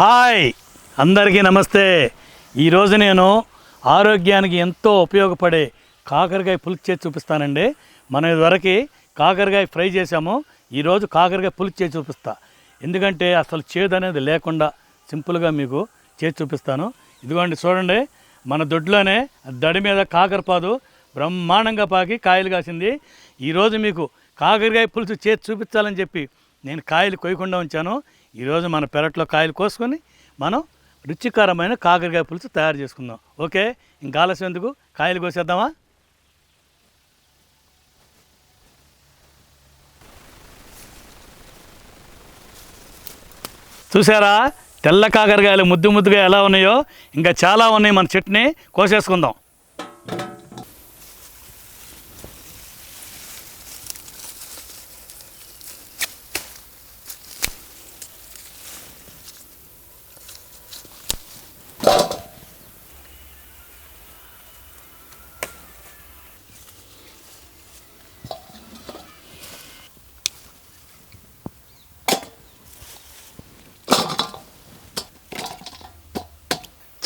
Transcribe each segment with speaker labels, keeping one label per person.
Speaker 1: Hi! అందరికీ నమస్తే. ఈరోజు నేను ఆరోగ్యానికి ఎంతో ఉపయోగపడే కాకరకాయ పులుసు చేసి చూపిస్తానండి. మనం ఇదివరకు కాకరకాయ ఫ్రై చేసాము ఈరోజు కాకరకాయ పులుసు చేసి చూపిస్తా. ఎందుకంటే అసలు చేదు అనేది లేకుండా సింపుల్గా మీకు చేసి చూపిస్తాను. ఇదిగోండి చూడండి. మన దొడ్లోనే దడి మీద కాకరపాదు బ్రహ్మాండంగా పాకి కాయలు కాసింది. ఈరోజు మీకు కాకరకాయ పులుసు చేసి చూపించాలని చెప్పి నేను కాయలు కొయ్యకుండా ఉంచాను. ఈరోజు మన పెరట్లో కాయలు కోసుకొని మనం రుచికరమైన కాకరకాయ పులుసు తయారు చేసుకుందాం. ఓకే? ఇంకా ఆలస్యం ఎందుకు? కాయలు కోసేద్దామా? చూసారా? తెల్ల కాకరకాయలు ముద్దు ముద్దుగా ఎలా ఉన్నాయో? ఇంకా చాలా ఉన్నాయి మన చెట్టుని కోసేసుకుందాం.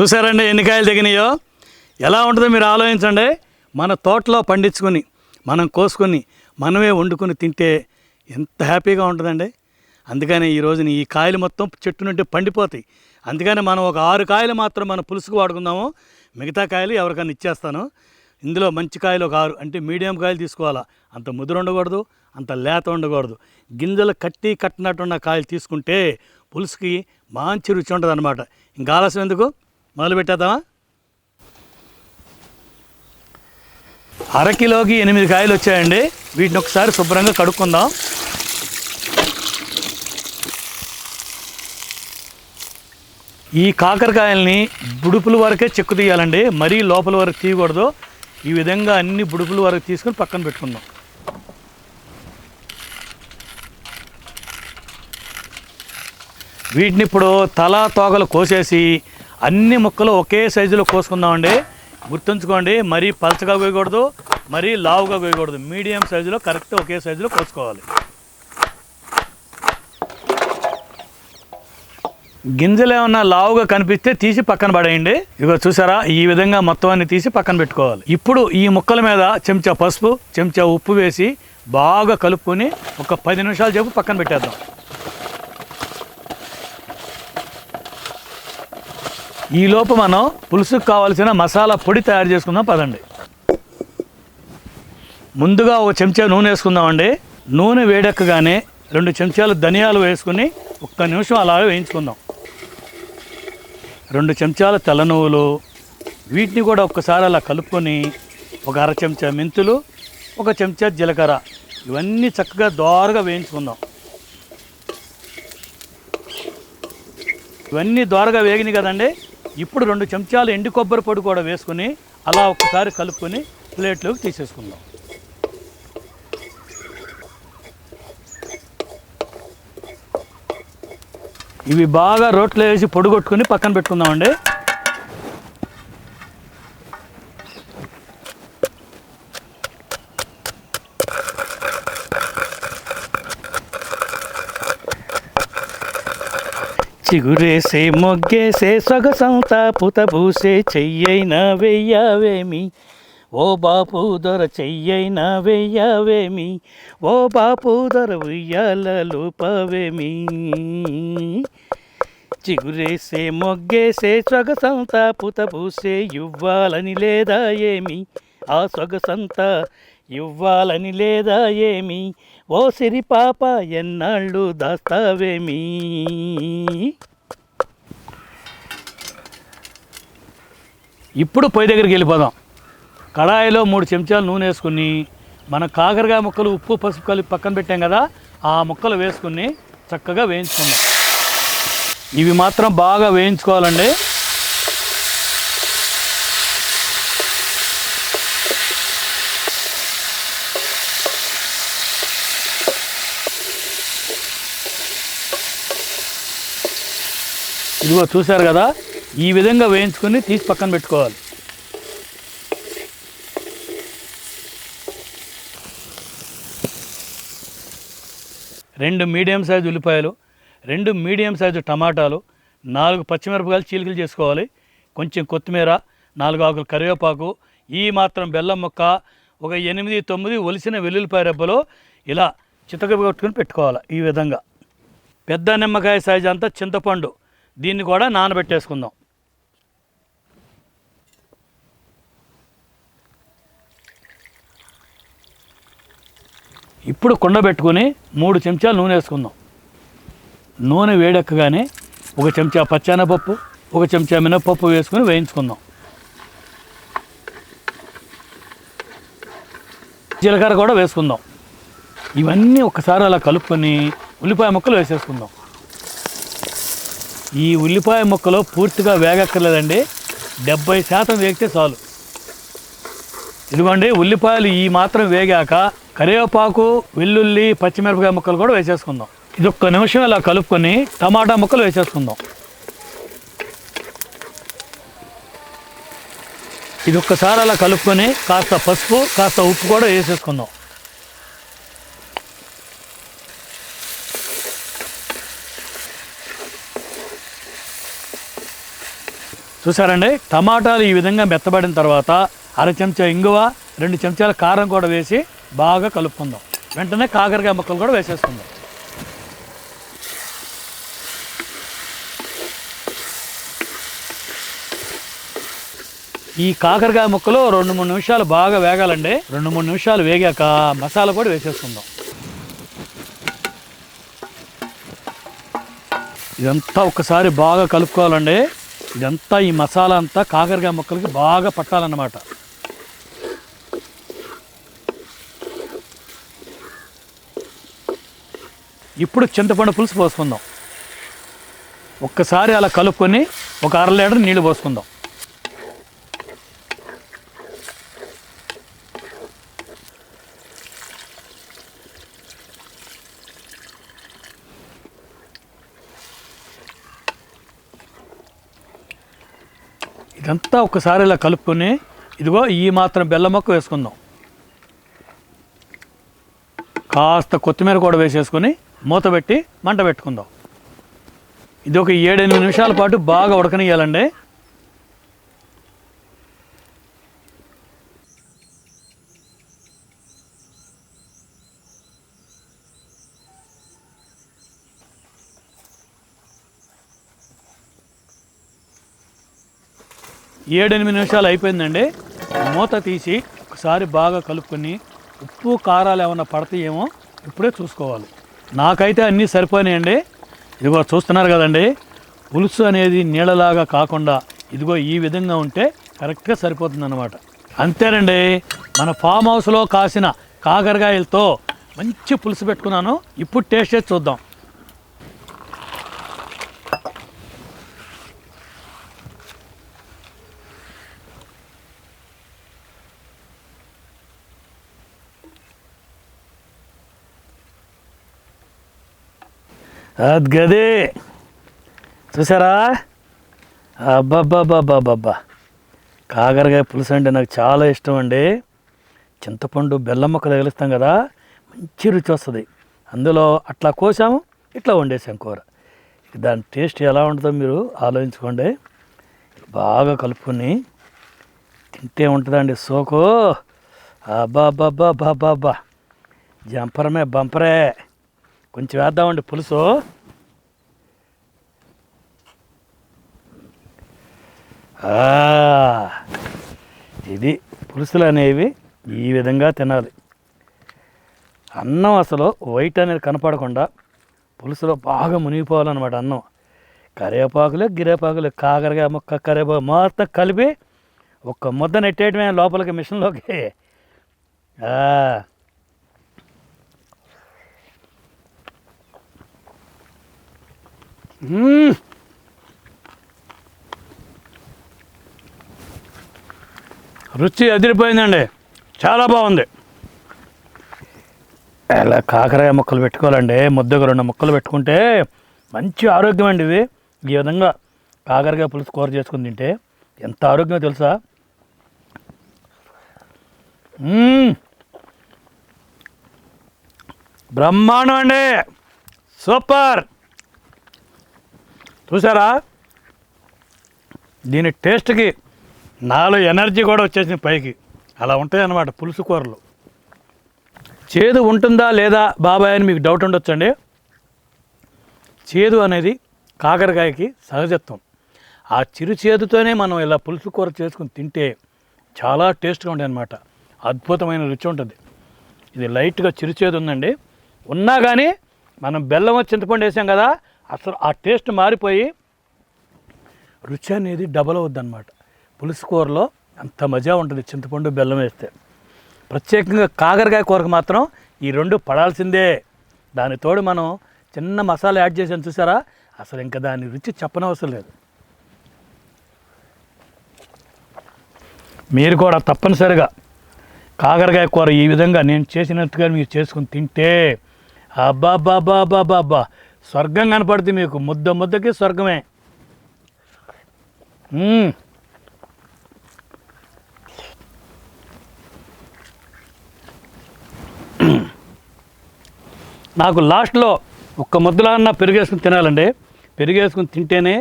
Speaker 1: చూసారండి ఎన్ని కాయలు దిగినాయో ఎలా ఉంటుందో మీరు ఆలోచించండి. మన తోటలో పండించుకొని మనం కోసుకొని మనమే వండుకొని తింటే ఎంత హ్యాపీగా ఉంటుందండి. అందుకని ఈ రోజున ఈ కాయలు మొత్తం చెట్టు నుండి పండిపోతాయి. అందుకని మనం ఒక ఆరు కాయలు మాత్రం మనం పులుసుకు వాడుకుందాము. మిగతా కాయలు ఎవరికైనా ఇచ్చేస్తాను. ఇందులో మంచి కాయలు ఒక ఆరు అంటే మీడియం కాయలు తీసుకోవాలా? అంత ముదురు ఉండకూడదు అంత లేత ఉండకూడదు. గింజలు కట్టి కట్టినట్టున్న కాయలు తీసుకుంటే పులుసుకి మంచి రుచి ఉంటుంది అనమాట ఇంకా ఆలస్యం ఎందుకు? మొదలు పెట్టేద్దామా? అరకిలోకి ఎనిమిది కాయలు వచ్చాయండి. వీటిని ఒకసారి శుభ్రంగా కడుక్కుందాం. ఈ కాకరకాయల్ని బుడుపుల వరకే చెక్కు తీయాలండి. మరీ లోపల వరకు తీయకూడదు. ఈ విధంగా అన్ని బుడుపుల వరకు తీసుకొని పక్కన పెట్టుకుందాం. వీటిని ఇప్పుడు తల తోకలు కోసేసి అన్ని ముక్కలు ఒకే సైజులో కోసుకుందామండి. గుర్తుంచుకోండి మరీ పలచగా కోయకూడదు మరీ లావుగా కోయకూడదు మీడియం సైజులో కరెక్ట్ ఒకే సైజులో కోసుకోవాలి. గింజలు ఏమన్నా లావుగా కనిపిస్తే తీసి పక్కన పడేయండి. ఇగో చూసారా ఈ విధంగా మొత్తం అన్ని తీసి పక్కన పెట్టుకోవాలి. ఇప్పుడు ఈ ముక్కల మీద చెంచా పసుపు చెంచా ఉప్పు వేసి బాగా కలుపుకొని ఒక పది నిమిషాలు చెప్పు పక్కన పెట్టేద్దాం. ఈ లోపు మనం పులుసుకు కావాల్సిన మసాలా పొడి తయారు చేసుకుందాం పదండి. ముందుగా ఒక చెంచా నూనె వేసుకుందామండి. నూనె వేడెక్కగానే రెండు చెంచాలు ధనియాలు వేసుకుని ఒక్క నిమిషం అలా వేయించుకుందాం. రెండు చెంచాల తెల్ల నువ్వులు వీటిని కూడా ఒక్కసారి అలా కలుపుకొని ఒక అర చెంచా మెంతులు ఒక చెంచా జీలకర్ర ఇవన్నీ చక్కగా దోరగా వేయించుకుందాం. ఇవన్నీ దోరగా వేగినాయి కదండి. ఇప్పుడు రెండు చెంచాలు ఎండు కొబ్బరి పొడి కూడా వేసుకుని అలా ఒక్కసారి కలుపుకొని ప్లేట్లోకి తీసేసుకుందాం. ఇవి బాగా రోట్లో వేసి పొడి కొట్టుకుని పక్కన పెట్టుకుందామండి. చిగురేసే మొగ్గేసే సొగసంతా పుతబూసే చెయ్యైనా వెయ్యావేమి ఓ బాపు దొర చెయ్యైనా వెయ్యావేమి ఓ బాపు దొర ఉయ్యాల లోపవేమి? చిగురేసే మొగ్గేసే సొగసంతా పుతబూసే ఇవ్వాలని లేదా ఏమి? ఆ సొగసంతా ఇవ్వాలని లేదా ఏమి? ఓ సిరి పాప ఎన్నాళ్ళు దాస్తావేమి? ఇప్పుడు పొయ్యి దగ్గరికి వెళ్ళిపోదాం. కడాయిలో మూడు చెంచాలు నూనె వేసుకుని మన కాకరకాయ ముక్కలు ఉప్పు పసుపు కలిపి పక్కన పెట్టాం కదా ఆ ముక్కలు వేసుకుని చక్కగా వేయించుకుందాం. ఇవి మాత్రం బాగా వేయించుకోవాలండి. ఇదిగో చూశారు కదా? ఈ విధంగా వేయించుకొని తీసి పక్కన పెట్టుకోవాలి. రెండు మీడియం సైజు ఉల్లిపాయలు రెండు మీడియం సైజు టమాటాలు నాలుగు పచ్చిమిరపకాయలు చీలికలు చేసుకోవాలి. కొంచెం కొత్తిమీర నాలుగు ఆకులు కరివేపాకు ఈ మాత్రం బెల్లం ముక్క ఒక ఎనిమిది తొమ్మిది ఒలిసిన వెల్లుల్లిపాయ రెబ్బలు ఇలా చితక కొట్టుకుని పెట్టుకోవాలి ఈ విధంగా. పెద్ద నిమ్మకాయ సైజు అంతా చింతపండు. దీన్ని కూడా నానబెట్టేసుకుందాం. ఇప్పుడు కుండ పెట్టుకుని మూడు చెంచాలు నూనె వేసుకుందాం. నూనె వేడెక్కగానే ఒక చెంచా పచ్చెనపప్పు ఒక చెంచా మినపప్పు వేసుకుని వేయించుకుందాం. జీలకర్ర కూడా వేసుకుందాం. ఇవన్నీ ఒకసారి అలా కలుపుకొని ఉల్లిపాయ ముక్కలు వేసేసుకుందాం. ఈ ఉల్లిపాయ ముక్కలు పూర్తిగా వేగక్కర్లేదండి. డెబ్బై శాతం వేగితే చాలు. ఇదిగోండి ఉల్లిపాయలు ఈ మాత్రం వేగాక కరివేపాకు వెల్లుల్లి పచ్చిమిరపకాయ ముక్కలు కూడా వేసేసుకుందాం. ఇది ఒక్క నిమిషం ఇలా కలుపుకొని టమాటా ముక్కలు వేసేసుకుందాం. ఇది ఒక్కసారి అలా కలుపుకొని కాస్త పసుపు కాస్త ఉప్పు కూడా వేసేసుకుందాం. చూసారండి టమాటాలు ఈ విధంగా మెత్తబడిన తర్వాత అర చెంచా ఇంగువ రెండు చెంచాల కారం కూడా వేసి బాగా కలుపుకుందాం. వెంటనే కాకరకాయ ముక్కలు కూడా వేసేసుకుందాం. ఈ కాకరకాయ ముక్కలు రెండు మూడు నిమిషాలు బాగా వేగాలండి. రెండు మూడు నిమిషాలు వేగాక మసాలా కూడా వేసేసుకుందాం. ఇదంతా ఒకసారి బాగా కలుపుకోవాలండి. ఇదంతా ఈ మసాలా అంతా కాకరకాయ మొక్కలకి బాగా పట్టాలన్నమాట. ఇప్పుడు చింతపండు పులుసు పోసుకుందాం. ఒక్కసారి అలా కలుపుకొని ఒక అర లీటర్ నీళ్ళు పోసుకుందాం. ఇదంతా ఒకసారి ఇలా కలుపుకొని ఇదిగో ఈ మాత్రం బెల్లం మొక్క వేసుకుందాం. కాస్త కొత్తిమీర కూడా వేసేసుకొని మూత పెట్టి మంట పెట్టుకుందాం. ఇది ఒక ఏడెనిమిది నిమిషాల పాటు బాగా ఉడకనియాలండి ఏడెనిమిది నిమిషాలు అయిపోయిందండి. మూత తీసి ఒకసారి బాగా కలుపుకొని ఉప్పు కారాలు ఏమైనా పడతాయేమో ఇప్పుడే చూసుకోవాలి. నాకైతే అన్నీ సరిపోయినాయండి. ఇదిగో చూస్తున్నారు కదండి. పులుసు అనేది నీళ్ళలాగా కాకుండా ఇదిగో ఈ విధంగా ఉంటే కరెక్ట్గా సరిపోతుంది అనమాట అంతేనండి. మన ఫామ్ హౌస్లో కాసిన కాకరకాయలతో మంచి పులుసు పెట్టుకున్నాను. ఇప్పుడు టేస్ట్ చేసి చూద్దాం. అది గదే. చూసారా అబ్బబ్బబ్బబ్బబ్బా కాకరకాయ పులుసు అంటే నాకు చాలా ఇష్టం అండి. చింతపండు బెల్లం ముక్క తగిలిస్తాం కదా మంచి రుచి వస్తుంది. అందులో అట్లా కోసాము ఇట్లా వండేసాం కూర. దాని టేస్ట్ ఎలా ఉంటుందో మీరు ఆలోచించుకోండి. బాగా కలుపుకొని తింటే ఉంటుందండి సోకు. అబ్బా అబ్బా అబ్బా అబ్బా అబ్బా జంపరమే బంపరే. కొంచెం వేద్దామండి పులుసు. ఇది పులుసులు అనేవి ఈ విధంగా తినాలి. అన్నం అసలు వైట్ అనేది కనపడకుండా పులుసులో బాగా మునిగిపోవాలన్నమాట అన్నం. కరివేపాకులు గిరేపాకులు కాకరగా మొక్క కరివేపాకు మొత్తం కలిపి ఒక్క ముద్ద నెట్టేయటమే లోపలికి మిషన్లోకి ఆ. మ్మ్. రుచి అదిరిపోయిందండి. చాలా బాగుంది. ఇలా కాకరకాయ ముక్కలు పెట్టుకోవాలండి? ముద్దకు రెండు ముక్కలు పెట్టుకుంటే మంచి ఆరోగ్యం అండి ఇవి. ఈ విధంగా కాకరకాయ పులుసు కూర చేసుకుని తింటే ఎంత ఆరోగ్యమో తెలుసా? బ్రహ్మాండం అండి. సూపర్. చూసారా దీని టేస్ట్కి నాలో ఎనర్జీ కూడా వచ్చేసింది పైకి. అలా ఉంటాయి అన్నమాట పులుసు కూరలు. చేదు ఉంటుందా లేదా బాబాయ్ అని మీకు డౌట్ ఉండొచ్చండి. చేదు అనేది కాకరకాయకి సహజత్వం. ఆ చిరు చేదుతోనే మనం ఇలా పులుసు కూర చేసుకుని తింటే చాలా టేస్ట్గా ఉండే అనమాట అద్భుతమైన రుచి ఉంటుంది. ఇది లైట్గా చిరు చేదు ఉందండి. ఉన్నా కానీ మనం బెల్లం చింతపండు వేసాం కదా అసలు ఆ టేస్ట్ మారిపోయి రుచి అనేది డబల్ అవుద్దన్నమాట. పులుసు కూరలో అంత మజా ఉంటుంది చింతపండు బెల్లం వేస్తే. ప్రత్యేకంగా కాకరకాయ కూరకు మాత్రం ఈ రెండు పడాల్సిందే. దాని తోడు మనం చిన్న మసాలా యాడ్ చేసాను చూసారా? అసలు ఇంకా దాని రుచి చెప్పనవసరం లేదు. మీరు కూడా తప్పనిసరిగా కాకరకాయ కూర ఈ విధంగా నేను చేసినట్టుగా మీరు చేసుకుని తింటే అబ్బాబ్బాబ్బాబ్బాబ్బా స్వర్గం కనపడుతుంది మీకు ముద్ద ముద్దకి స్వర్గమే. నాకు లాస్ట్లో ఒక్క ముద్దలో అన్న పెరిగేసుకుని తినాలండి. పెరిగేసుకుని తింటేనే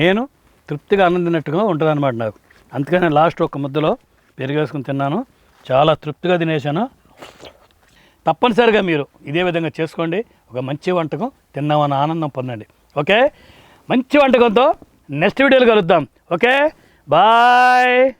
Speaker 1: నేను తృప్తిగా ఆనందినట్టుగా ఉంటుంది అనమాట నాకు. అందుకని లాస్ట్ ఒక ముద్దలో పెరిగేసుకుని తిన్నాను. చాలా తృప్తిగా తినేసాను తప్పనిసరిగా మీరు ఇదే విధంగా చేసుకోండి. ఒక మంచి వంటకం తిన్నామన్న ఆనందం పొందండి. ఓకే? మంచి వంటకంతో నెక్స్ట్ వీడియోలో కలుద్దాం. ఓకే? బాయ్!